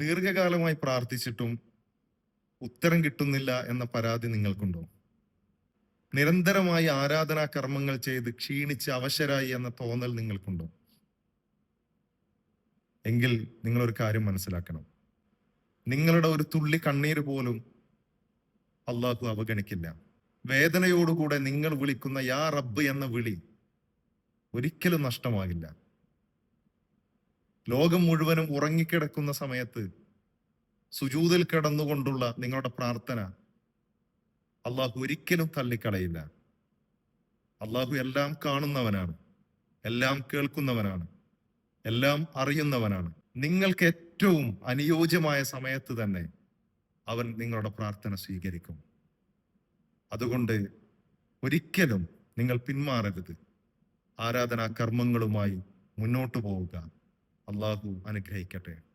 ദീർഘകാലമായി പ്രാർത്ഥിച്ചിട്ടും ഉത്തരം കിട്ടുന്നില്ല എന്ന പരാതി നിങ്ങൾക്കുണ്ടോ? നിരന്തരമായി ആരാധനാ കർമ്മങ്ങൾ ചെയ്ത് ക്ഷീണിച്ച് അവശരായി എന്ന തോന്നൽ നിങ്ങൾക്കുണ്ടോ? എങ്കിൽ നിങ്ങളൊരു കാര്യം മനസ്സിലാക്കണം. നിങ്ങളുടെ ഒരു തുള്ളി കണ്ണീര് പോലും അള്ളാഹു അവഗണിക്കില്ല. വേദനയോടുകൂടെ നിങ്ങൾ വിളിക്കുന്ന യാ റബ്ബ് എന്ന വിളി ഒരിക്കലും നഷ്ടമാകില്ല. ലോകം മുഴുവനും ഉറങ്ങിക്കിടക്കുന്ന സമയത്ത് സുജൂതിൽ കിടന്നുകൊണ്ടുള്ള നിങ്ങളുടെ പ്രാർത്ഥന അള്ളാഹു ഒരിക്കലും തള്ളിക്കളയില്ല. അള്ളാഹു എല്ലാം കാണുന്നവനാണ് എല്ലാം കേൾക്കുന്നവനാണ് എല്ലാം അറിയുന്നവനാണ്. നിങ്ങൾക്ക് ഏറ്റവും അനുയോജ്യമായ സമയത്ത് തന്നെ അവൻ നിങ്ങളുടെ പ്രാർത്ഥന സ്വീകരിക്കും. അതുകൊണ്ട് ഒരിക്കലും നിങ്ങൾ പിന്മാറരുത്. ആരാധനാ കർമ്മങ്ങളുമായി മുന്നോട്ടു പോവുക. അള്ളാഹു അനുഗ്രഹിക്കട്ടെ.